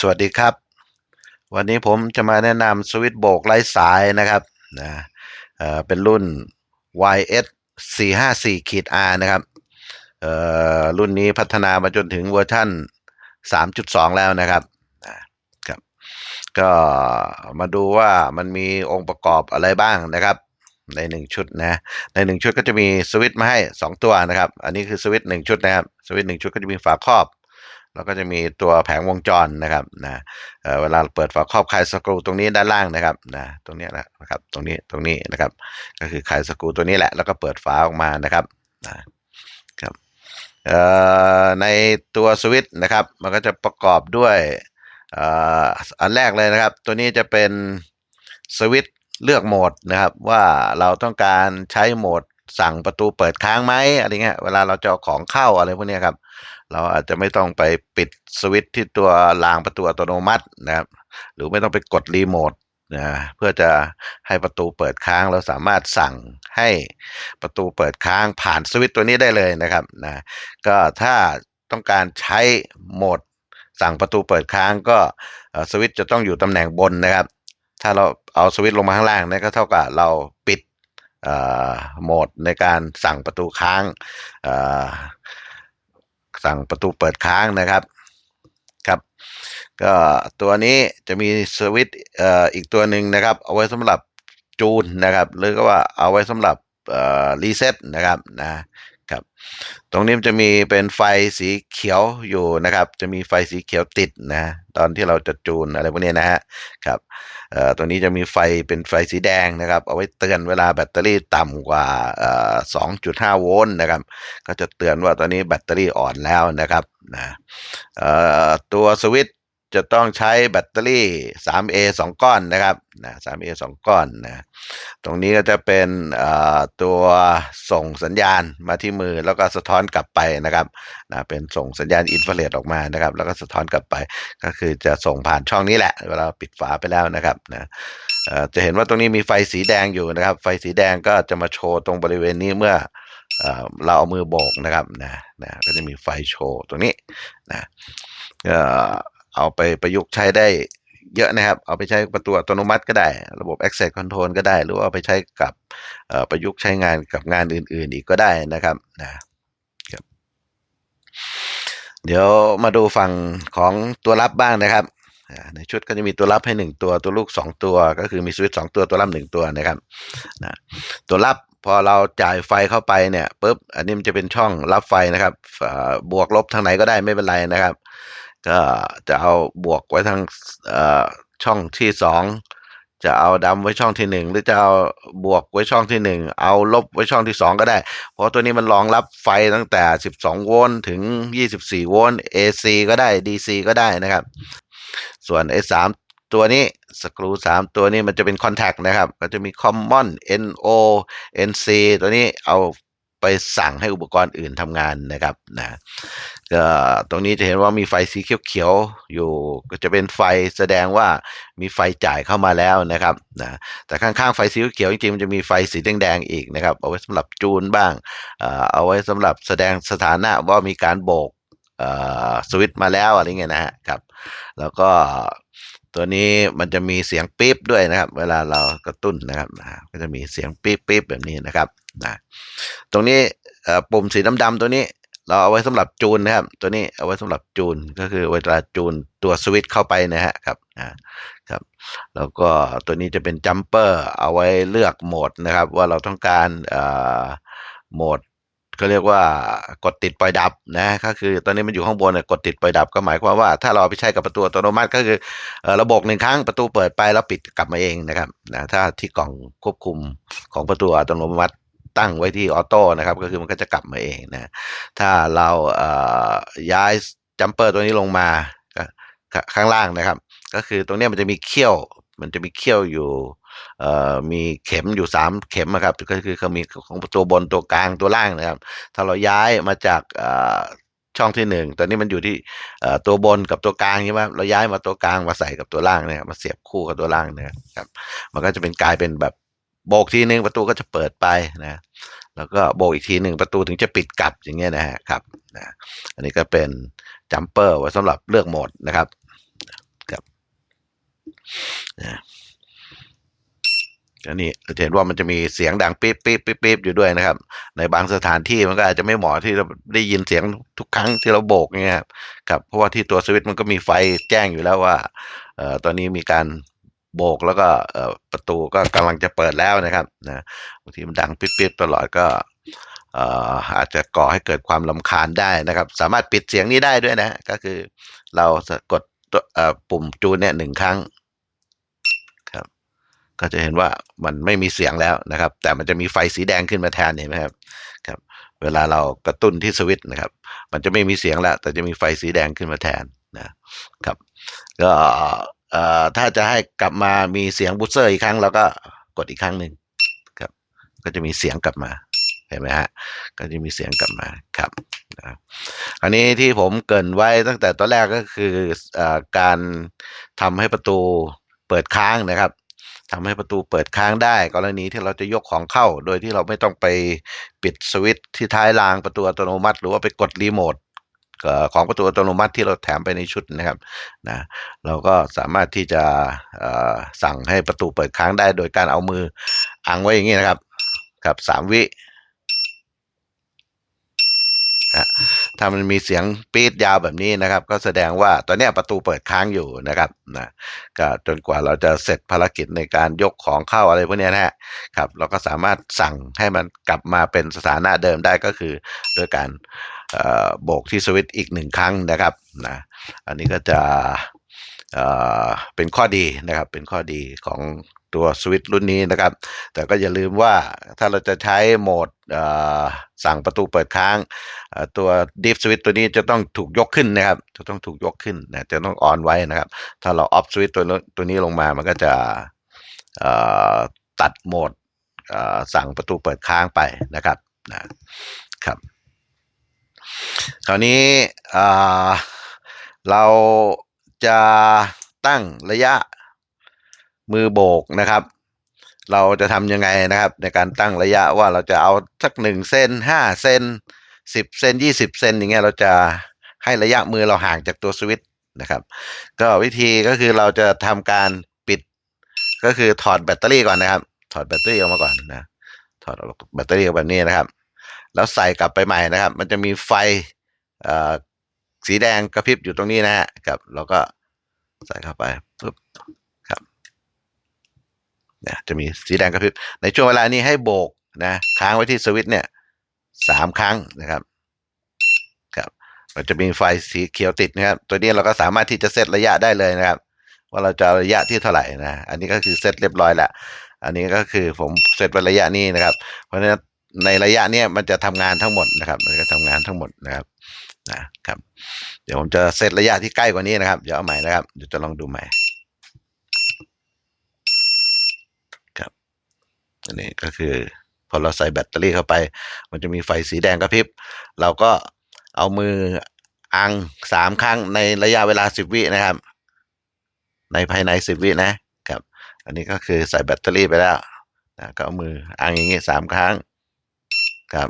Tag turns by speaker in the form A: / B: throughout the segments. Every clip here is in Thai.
A: สวัสดีครับ วันนี้ผมจะมาแนะนำสวิตช์โบกไร้สายนะครับนะเเป็นรุ่น YS 454ขีด R นะครับรุ่นนี้พัฒนามาจนถึงเวอร์ชั่น 3.2 แล้วนะครับครับ ก็มาดูว่ามันมีองค์ประกอบอะไรบ้างนะครับ ในหนึ่งชุดนะ ในหนึ่งชุดก็จะมีสวิตช์มาให้ 2 ตัวนะครับ อันนี้คือสวิตช์หนึ่งชุดนะครับ สวิตช์หนึ่งชุดก็จะมีฝาครอบ แล้วก็จะมีตัวแผงวงจรนะครับนะเออเวลาเปิดฝาครอบคลายสกรูตรงนี้ด้านล่างนะครับนะตรงนี้แหละนะครับตรงนี้ตรงนี้นะครับ ก็คือคลายสกรูตัวนี้แหละ แล้วก็เปิดฝาออกมานะครับนะครับเออในตัวสวิตช์นะครับ มันก็จะประกอบด้วยอ,อันแรกเลยนะครับ ตัวนี้จะเป็นสวิตช์เลือกโหมดนะครับ ว่าเราต้องการใช้โหมดสั่งประตูเปิดค้างไหมอะไรเงี้ยเวลาเราจะเอของเข้าอะไรพวกนี้ครับ เราอาจจะไม่ต้องไปปิดสวิตช์ที่ตัวรางประตูอัตโนมัตินะครับ หรือไม่ต้องไปกดรีโมทนะเพื่อจะให้ประตูเปิดค้างเราสามารถสั่งให้ประตูเปิดค้างผ่านสวิตช์ตัวนี้ได้เลยนะครับนะก็ถ้าต้องการใช้โหมดสั่งประตูเปิดค้างก็สวิตช์จะต้องอยู่ตำแหน่งบนนะครับ ถ้าเราเอาสวิตช์ลงมาข้างล่างนั่ก็เท่ากับเราปิดโหมดในการสั่งประตูค้างอ่อ สั่งประตูเปิดค้างนะครับครับ ก็ตัวนี้จะมีสวิตเอ่ออีกตัวหนึ่งนะครับ เอาไว้สำหรับจูนนะครับหรือก็ว่าเอาไว้สำหรับเอ่อรีเซ็ตนะครับนะครับ ตรงนี้มันจะมีเป็นไฟสีเขียวอยู่นะครับ จะมีไฟสีเขียวติดนะ ตอนที่เราจะจูนอะไรพวกนี้นะฮะครับ ตัวนี้จะมีไฟเป็นไฟสีแดงนะครับ เอาไว้เตือนเวลาแบตเตอรี่ต่ำกว่า 2.5 โวลต์นะครับ ก็จะเตือนว่าตอนนี้แบตเตอรี่อ่อนแล้วนะครับนะตัวสวิต จะต้องใช้แบตเตอรี่ 3A 2 ก้อนนะครับนะ 3A 2 ก้อนนะตรงนี้ก็จะเป็นตัวส่งสัญญาณมาที่มือแล้วก็สะท้อนกลับไปนะครับนะเป็นส่งสัญญาณอินฟราเรดออกมานะครับ แล้วก็สะท้อนกลับไป ก็คือจะส่งผ่านช่องนี้แหละ เวลาปิดฝาไปแล้วนะครับนะจะเห็นว่าตรงนี้มีไฟสีแดงอยู่นะครับ ไฟสีแดงก็จะมาโชว์ตรงบริเวณนี้เมื่อเราเอามือโบกนะครับนะนะก็จะมีไฟโชว์ตรงนี้นะ เอาไปประยุกต์ใช้ได้เยอะนะครับ เอาไปใช้ประตูอัตโนมัติก็ได้ ระบบ access control ก็ได้ หรือว่าเอาไปใช้กับประยุกต์ใช้งานกับงานอื่น ๆ อีกก็ได้นะครับนะครับ เดี๋ยวมาดูฝั่งของตัวรับบ้างนะครับ ในชุดก็จะมีตัวรับให้หนึ่งตัว ตัวลูกสองตัว ก็คือมีสวิตช์สองตัว ตัวรับหนึ่งตัวนะครับนะตัวรับพอเราจ่ายไฟเข้าไปเนี่ยปุ๊บ อันนี้มันจะเป็นช่องรับไฟนะครับ บวกลบทางไหนก็ได้ไม่เป็นไรนะครับ ก็จะเอาบวกไว้ทางช่องที่สองจะเอาดำไว้ช่องที่หนึ่งหรือจะเอาบวกไว้ช่องที่หนึ่งเอาลบไว้ช่องที่สองก็ได้ เพราะตัวนี้มันรองรับไฟตั้งแต่ 12 โวลต์ถึง 24 โวลต์ AC ก็ได้ DC ก็ได้นะครับ ส่วนไอ้สามตัวนี้สกรูสามตัวนี้มันจะเป็นคอนแทคนะครับ ก็จะมี Common NO NC ตัวนี้เอา ไปสั่งให้อุปกรณ์อื่นทำงานนะครับนะก็ตรงนี้จะเห็นว่ามีไฟสีเขียวๆอยู่ก็จะเป็นไฟแสดงว่ามีไฟจ่ายเข้ามาแล้วนะครับนะแต่ข้างๆไฟสีเขียวจริงๆมันจะมีไฟสีแดงๆอีกนะครับ เอาไว้สำหรับจูนบ้างเอ่อเอาไว้สำหรับแสดงสถานะว่ามีการโบกเอ่อสวิตช์มาแล้วอะไรเงี้ยนะฮะครับ แล้วก็ตัวนี้มันจะมีเสียงปี๊บด้วยนะครับ เวลาเรากระตุ้นนะครับก็จะมีเสียงปี๊บปี๊บแบบนี้นะครับ นะตรงนี้ปุ่มสีดำๆตัวนี้ เราเอาไว้สำหรับจูนนะครับ ตัวนี้เอาไว้สำหรับจูนก็คือเวลาจูนตัวสวิตช์เข้าไปนะฮะครับนะครับ แล้วก็ตัวนี้จะเป็นจัมเปอร์เอาไว้เลือกโหมดนะครับ ว่าเราต้องการเอ่อโหมดก็เรียกว่ากดติดปล่อยดับนะก็คือตอนนี้มันอยู่ข้างบนเนี่ยกดติดปล่อยดับก็หมายความว่าถ้าเราไปใช้กับประตูอัตโนมัติก็คือเอ่อระบบหนึ่งครั้งประตูเปิดไปแล้วปิดกลับมาเองนะครับนะถ้าที่กล่องควบคุมของประตูอัตโนมัติ ตั้งไว้ที่ออโต้นะครับ ก็คือมันก็จะกลับมาเองนะ ถ้าเราเย้ายจัมเปอร์ตัวนี้ลงมาข้างล่างนะครับ ก็คือตรงนี้มันจะมีเขี้ยว มันจะมีเขี้ยวอยู่มีเข็มอยู่สามเข็มอะครับ ก็คือเขามีของตัวบนตัวกลางตัวล่างนะครับ ถ้าเราย้ายมาจากช่องที่หนึ่งตอนนี้มันอยู่ที่ตัวบนกับตัวกลางใช่ไหมเราย้ายมาตัวกลางมาใส่กับตัวล่างเนี่ยมาเสียบคู่กับตัวล่างเนี่ยครับ มันก็จะเป็นกลายเป็นแบบ โบกทีหนึ่งประตูก็จะเปิดไปนะแล้วก็โบกอีกทีหนึ่งประตูถึงจะปิดกลับอย่างเงี้ยนะฮะครับนะอันนี้ก็เป็นจัมเปอร์ไว้สำหรับเลือกโหมดนะครับนะอันนี้จะเห็นว่ามันจะมีเสียงดังปี๊บปี๊บปี๊บปี๊บอยู่ด้วยนะครับ ในบางสถานที่มันก็อาจจะไม่เหมาะที่เราได้ยินเสียงทุกครั้งที่เราโบกเงี้ยครับครับเพราะว่าที่ตัวสวิตช์มันก็มีไฟแจ้งอยู่แล้วว่าเอ่อตอนนี้มีการ โบกแล้วก็ประตูก็กำลังจะเปิดแล้วนะครับนะบางทีมันดังปิ๊บๆตลอดก็อาจจะก่อให้เกิดความลำคาญได้นะครับ สามารถปิดเสียงนี้ได้ด้วยนะก็คือเรากดปุ่มจูนเนี่ยหนึ่งครั้งครับก็จะเห็นว่ามันไม่มีเสียงแล้วนะครับ แต่มันจะมีไฟสีแดงขึ้นมาแทนเห็นไหมครับครับ เวลาเรากระตุ้นที่สวิตช์นะครับ มันจะไม่มีเสียงแล้วแต่จะมีไฟสีแดงขึ้นมาแทนนะครับ ก็ เอ่อถ้าจะให้กลับมามีเสียงบูสเซอร์อีกครั้งเราก็กดอีกครั้งหนึ่งครับ ก็จะมีเสียงกลับมาเห็นไหมฮะก็จะมีเสียงกลับมาครับนะอันนี้ที่ผมเกินไว้ตั้งแต่ตอนแรกก็คือเอ่อการทำให้ประตูเปิดค้างนะครับทำให้ประตูเปิดค้างได้ กรณีที่เราจะยกของเข้า โดยที่เราไม่ต้องไปปิดสวิตช์ที่ท้ายรางประตูอัตโนมัติ หรือว่าไปกดรีโมท ของประตูอัตโนมัติที่เราแถมไปในชุดนะครับนะเราก็สามารถที่จะสั่งให้ประตูเปิดค้างได้โดยการเอามืออังไว้อย่างนี้นะครับ กับสามวินะ ถ้ามันมีเสียงปี๊ดยาวแบบนี้นะครับ ก็แสดงว่าตอนนี้ประตูเปิดค้างอยู่นะครับนะก็จนกว่าเราจะเสร็จภารกิจในการยกของเข้าอะไรพวกนี้นะฮะครับเราก็สามารถสั่งให้มันกลับมาเป็นสถานะเดิมได้ก็คือ โดยการโบกที่สวิตช์อีกหนึ่งครั้งนะครับนะอันนี้ก็จะเเป็นข้อดีนะครับเป็นข้อดีของ ตัวสวิตช์รุ่นนี้นะครับ แต่ก็อย่าลืมว่าถ้าเราจะใช้โหมดสั่งประตูเปิดค้างตัว Deep Switch ตัวนี้จะต้องถูกยกขึ้นนะครับ จะต้องถูกยกขึ้นนะจะต้องออนไว้นะครับ ถ้าเรา off switch ตัวตัวนี้ลงมามันก็จะตัดโหมดสั่งประตูเปิดค้างไปนะครับนะครับคราวนี้เราจะตั้งระยะ มือโบกนะครับ เราจะทำยังไงนะครับ ในการตั้งระยะว่าเราจะเอาสักหนึ่งเซนห้าเซนสิบเซนยี่สิบเซนอย่างเงี้ยเราจะให้ระยะมือเราห่างจากตัวสวิตช์นะครับ ก็วิธีก็คือเราจะทำการปิด ก็คือถอดแบตเตอรี่ก่อนนะครับ ถอดแบตเตอรี่ออกมาก่อนนะถอดแบตเตอรี่ออกแบบนี้นะครับ แล้วใส่กลับไปใหม่นะครับ มันจะมีไฟอ่อสีแดงกระพริบอยู่ตรงนี้นะฮะครับเราก็ใส่เข้าไปปุ๊บ จะมีสีแดงกระพริบในช่วงเวลานี้ให้โบกนะค้างไว้ที่สวิตช์เนี่ยสามครั้งนะครับครับมันจะมีไฟสีเขียวติดนะครับ ตัวนี้เราก็สามารถที่จะเซตระยะได้เลยนะครับ ว่าเราจะระยะที่เท่าไหร่นะอันนี้ก็คือเซตเรียบร้อยแล้วอันนี้ก็คือผมเซตไว้ระยะนี้นะครับ เพราะฉะนั้นในระยะนี้มันจะทำงานทั้งหมดนะครับ มันก็ทำงานทั้งหมดนะครับนะครับ เดี๋ยวผมจะเซตระยะที่ใกล้กว่านี้นะครับ เดี๋ยวเอาใหม่นะครับเดี๋ยวจะลองดูใหม่ ครับ อันนี้ก็คือพอเราใส่แบตเตอรี่เข้าไป มันจะมีไฟสีแดงกระพริบ เราก็เอามืออังสามครั้งในระยะเวลาสิบวินะครับ ในภายในสิบวินะครับ อันนี้ก็คือใส่แบตเตอรี่ไปแล้วนะก็เอามืออังอย่างงี้สามครั้งครับ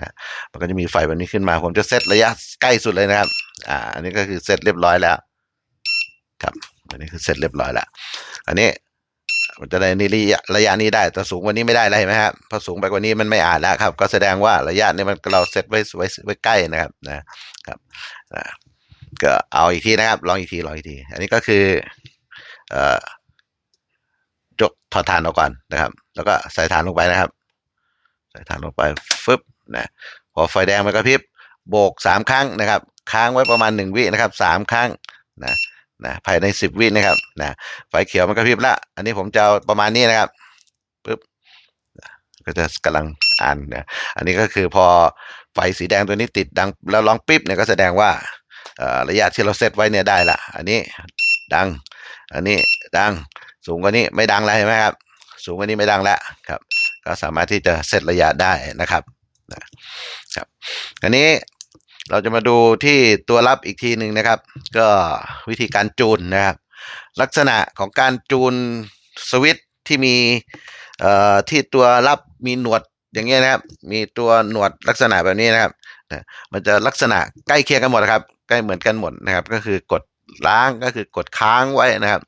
A: นะมันก็จะมีไฟแบบนี้ขึ้นมา ผมจะเซตระยะใกล้สุดเลยนะครับ อ่า อันนี้ก็คือเซตเรียบร้อยแล้ว ครับ อันนี้คือเซตเรียบร้อยแล้ว อันนี้ มันจะได้นี่ระยะระยะนี้ได้ แต่สูงกว่านี้ไม่ได้เลยเห็นไหมครับพอสูงไปกว่านี้มันไม่อ่านแล้วครับ ก็แสดงว่าระยะนี้มันเราเซตไว้ไว้ไว้ใกล้นะครับนะครับนะก็เอาอีกทีนะครับ ลองอีกทีลองอีกที อันนี้ก็คือเอ่อยกถอดฐานออกก่อนนะครับ แล้วก็ใส่ฐานลงไปนะครับ ใส่ฐานลงไปฟึบนะพอไฟแดงมันกระพริบโบกสามครั้งนะครับ ค้างไว้ประมาณหนึ่งวินะครับสามครั้งนะ นะภายในสิบวินะครับนะไฟเขียวมันกระพริบละ อันนี้ผมจะประมาณนี้นะครับปึ๊บก็จะกำลังอ่านนะอันนี้ก็คือพอไฟสีแดงตัวนี้ติดดังแล้วร้องปิ๊บเนี่ยก็แสดงว่าระยะที่เราเซตไว้เนี่ยได้ละอันนี้ดัง อันนี้ดังสูงกว่านี้ไม่ดังแล้วเห็นไหมครับ สูงกว่านี้ไม่ดังแล้วครับ ก็สามารถที่จะเซตระยะได้นะครับนะครับ อันนี้ เราจะมาดูที่ตัวรับอีกทีหนึ่งนะครับ ก็วิธีการจูนนะครับ ลักษณะของการจูนสวิตที่มีที่ตัวรับมีหนวดอย่างเงี้ยนะครับ มีตัวหนวดลักษณะแบบนี้นะครับมันจะลักษณะใกล้เคียงกันหมดนะครับ ใกล้เหมือนกันหมดนะครับ ก็คือกดล้างก็คือกดค้างไว้นะครับ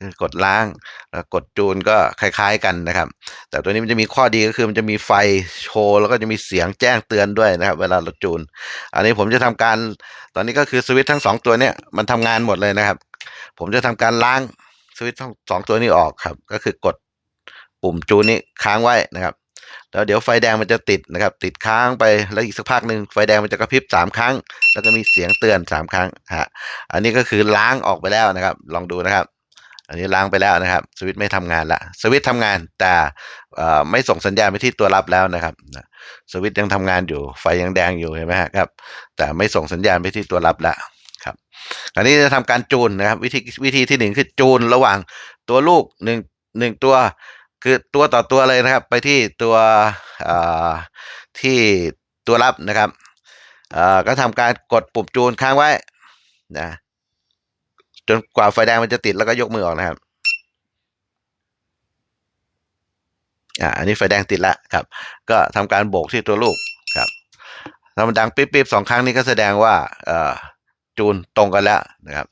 A: คือกดล้างแล้วกดจูนก็คล้าย ๆกันนะครับ แต่ตัวนี้มันจะมีข้อดีก็คือมันจะมีไฟโชว์แล้วก็จะมีเสียงแจ้งเตือนด้วยนะครับ เวลาเราจูน อันนี้ผมจะทำการตอนนี้ก็คือสวิตช์ทั้งสองตัวเนี้ยมันทำงานหมดเลยนะครับ ผมจะทำการล้างสวิตช์ทั้งสองตัวนี้ออกครับ ก็คือกดปุ่มจูนนี้ค้างไว้นะครับแล้วเดี๋ยวไฟแดงมันจะติดนะครับ ติดค้างไปแล้วอีกสักพักหนึ่งไฟแดงมันจะกระพริบสามครั้ง แล้วก็มีเสียงเตือนสามครั้งฮะอันนี้ก็คือล้างออกไปแล้วนะครับ ลองดูนะครับ อันนี้ล้างไปแล้วนะครับ สวิตไม่ทำงานละสวิตช์ทำงานแต่ไม่ส่งสัญญาณไปที่ตัวรับแล้วนะครับสวิตยังทำงานอยู่ไฟยังแดงอยู่เห็นไหมครับ แต่ไม่ส่งสัญญาณไปที่ตัวรับละครับอันนี้จะทำการจูนนะครับ วิธีวิธีที่หนึ่งคือจูนระหว่างตัวลูกหนึ่งหนึ่งตัว คือตัวต่อตัวเลยนะครับ ไปที่ตัวที่ตัวรับนะครับก็ทำการกดปุ่มจูนค้างไว้นะ จนกว่าไฟแดงมันจะติดแล้วก็ยกมือออกนะครับ อ่า อันนี้ไฟแดงติดแล้วครับ ก็ทำการโบกที่ตัวลูกครับถ้ามันดังปิ๊บๆสองครั้งนี้ก็แสดงว่า เอ่อ จูนตรงกันแล้วนะครับ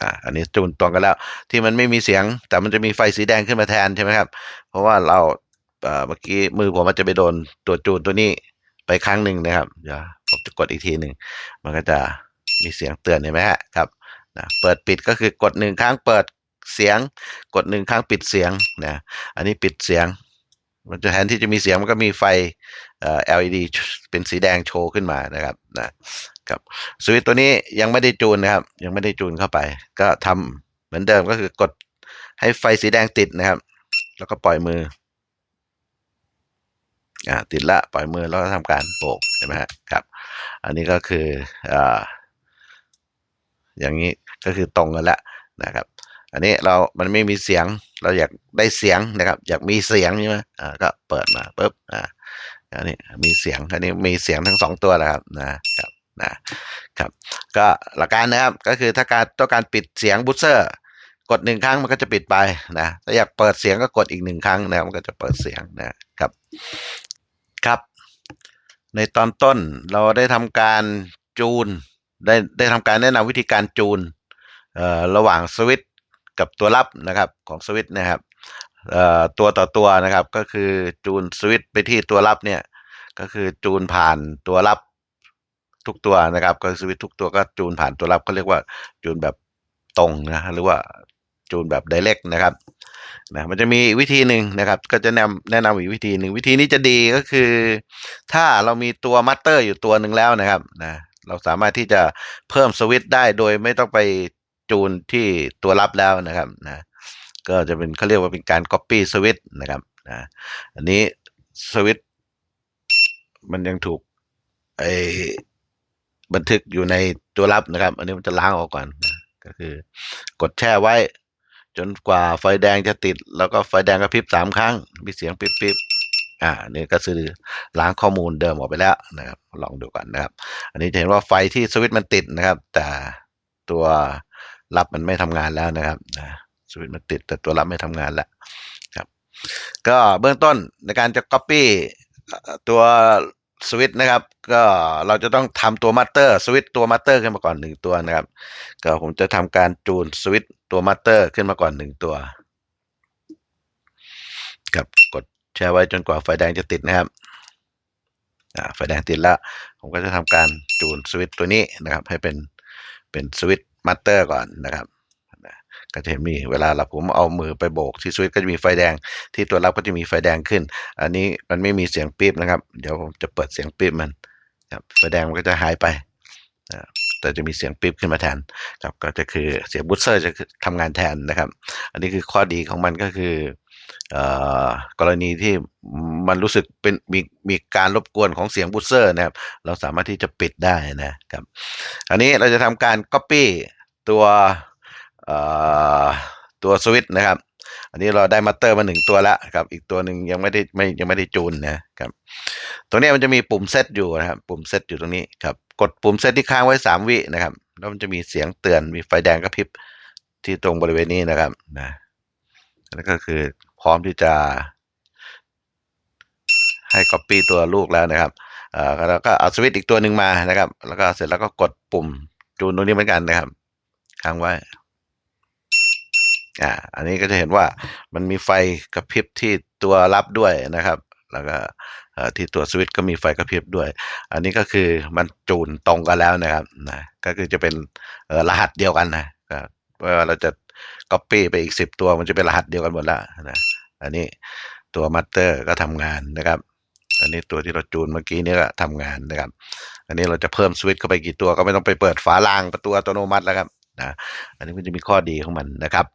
A: อ่าอันนี้จูนตรงกันแล้ว ที่มันไม่มีเสียง แต่มันจะมีไฟสีแดงขึ้นมาแทนใช่ไหมครับ เพราะว่าเราเอ่อเมื่อกี้มือผมมันจะไปโดนตัวจูนตัวนี้ ไปครั้งหนึ่งนะครับ เดี๋ยวผมจะกดอีกทีหนึ่ง มันก็จะมีเสียงเตือนเห็นไหมฮะครับนะเปิดปิดก็คือกดหนึ่งครั้งเปิดเสียง กดหนึ่งครั้งปิดเสียงนะ อันนี้ปิดเสียง มันจะแทนที่จะมีเสียงมันก็มีไฟเอ่อ LED เป็นสีแดงโชว์ขึ้นมานะครับนะครับสวิตช์ตัวนี้ยังไม่ได้จูนนะครับ ยังไม่ได้จูนเข้าไป ก็ทำเหมือนเดิมก็คือกดให้ไฟสีแดงติดนะครับ แล้วก็ปล่อยมือ อ่าติดละปล่อยมือแล้วก็ทำการโบกใช่ไหมฮะครับ อันนี้ก็คืออ่าอย่างนี้ก็คือตรงกันล้วนะครับ อันนี้เรา มันไม่มีเสียง เราอยากได้เสียงนะครับ อยากมีเสียงใช่ไหมอ่าก็เปิดมาปุ๊บอ่าอันนี้มีเสียงอันนี้มีเสียงทั้งสองตัวแล้วครับนะครับนะครับ ก็หลักการนะครับก็คือถ้าการต้องการปิดเสียงบูสเซอร์กดหนึ่งครั้งมันก็จะปิดไปนะถ้าอยากเปิดเสียงก็กดอีกหนึ่งครั้งนะครับมันก็จะเปิดเสียงนะครับ ครับ ในตอนต้นเราได้ทำการจูน ได้ได้ทำการแนะนำวิธีการจูนระหว่างสวิตกับตัวรับนะครับของสวิตนะครับตัวต่อตัวนะครับก็คือจูนสวิตไปที่ตัวรับเนี่ยก็คือจูนผ่านตัวรับทุกตัวนะครับก็สวิตทุกตัวก็จูนผ่านตัวรับเขาเรียกว่าจูนแบบตรงนะหรือว่าจูนแบบ direct นะครับ นะมันจะมีวิธีหนึ่งนะครับ ก็จะแนะนำแนะนำอีกวิธีหนึ่งวิธีนี้จะดีก็คือ ถ้าเรามีตัวมัตเตอร์อยู่ตัวหนึ่งแล้วนะครับนะเราสามารถที่จะเพิ่มสวิตช์ได้โดยไม่ต้องไปจูนที่ตัวรับแล้วนะครับนะก็จะเป็นเขาเรียกว่าเป็นการ copy สวิตช์นะครับนะอันนี้สวิตช์มันยังถูกไอบันทึกอยู่ในตัวรับนะครับ อันนี้มันจะล้างออกก่อนนะก็คือกดแช่ไว้ จนกว่าไฟแดงจะติด แล้วก็ไฟแดงกระพริบสามครั้ง มีเสียงปิ๊บปิ๊บอ่านี่ก็คือล้างข้อมูลเดิมออกไปแล้วนะครับ ลองดูก่อนนะครับ อันนี้จะเห็นว่าไฟที่สวิตช์มันติดนะครับ แต่ตัวรับมันไม่ทำงานแล้วนะครับนะสวิตช์มันติด แต่ตัวรับไม่ทำงานแล้วครับ ก็เบื้องต้นในการจะ copy ตัว สวิตช์นะครับ ก็เราจะต้องทำตัวมัตเตอร์สวิตช์ตัวมัตเตอร์ขึ้นมาก่อนหนึ่งตัวนะครับ ก็ผมจะทำการจูนสวิตช์ตัวมัตเตอร์ขึ้นมาก่อนหนึ่งตัวครับกดแช่ไว้จนกว่าไฟแดงจะติดนะครับอ่าไฟแดงติดแล้ว ผมก็จะทำการจูนสวิตช์ตัวนี้นะครับ ให้เป็นเป็นสวิตช์มัตเตอร์ก่อนนะครับ ก็จะมีเวลาเราผมเอามือไปโบกที่สวิตช์ก็จะมีไฟแดง ที่ตัวรับก็จะมีไฟแดงขึ้น อันนี้มันไม่มีเสียงปี๊บนะครับ เดี๋ยวผมจะเปิดเสียงปี๊บมันครับไฟแดงมันก็จะหายไปแต่จะมีเสียงปี๊บขึ้นมาแทนครับก็จะคือเสียงบูสเซอร์จะทำงานแทนนะครับ อันนี้คือข้อดีของมันก็คือกรณีที่มันรู้สึกเป็นมีมีการรบกวนของเสียงบูสเซอร์นะครับ เราสามารถที่จะปิดได้นะครับ อันนี้เราจะทำการ Copy ตัว ตัวสวิตช์นะครับ อันนี้เราได้มัตเตอร์มาหนึ่งตัวแล้วครับ อีกตัวหนึ่งยังไม่ได้ไม่ยังไม่ได้จูนนะครับ ตัวนี้มันจะมีปุ่มเซตอยู่นะครับ ปุ่มเซตอยู่ตรงนี้ครับ กดปุ่มเซตที่ค้างไว้สามวินะครับ แล้วมันจะมีเสียงเตือน มีไฟแดงกระพริบที่ตรงบริเวณนี้นะครับนะแล้วก็คือพร้อมที่จะให้ Copy ตัวลูกแล้วนะครับเอ่อแล้วก็เอาสวิตช์อีกตัวหนึ่งมานะครับ แล้วก็เสร็จแล้วก็กดปุ่มจูนตรงนี้เหมือนกันนะครับ ค้างไว้ อ่าอันนี้ก็จะเห็นว่ามันมีไฟกระพริบที่ตัวรับด้วยนะครับ แล้วก็ที่ตัวสวิตช์ก็มีไฟกระพริบด้วย อันนี้ก็คือมันจูนตรงกันแล้วนะครับนะก็คือจะเป็นรหัสเดียวกันนะก็ว่าเราจะ copy ไปอีกสิบตัวมันจะเป็นรหัสเดียวกันหมดแล้วนะอันนี้ตัวมัตเตอร์ก็ทำงานนะครับ อันนี้ตัวที่เราจูนเมื่อกี้นี่ก็ทำงานนะครับ อันนี้เราจะเพิ่มสวิตช์เข้าไปกี่ตัวก็ไม่ต้องไปเปิดฝารางประตูอัตโนมัติแล้วครับนะอันนี้มันจะมีข้อดีของมันนะครับ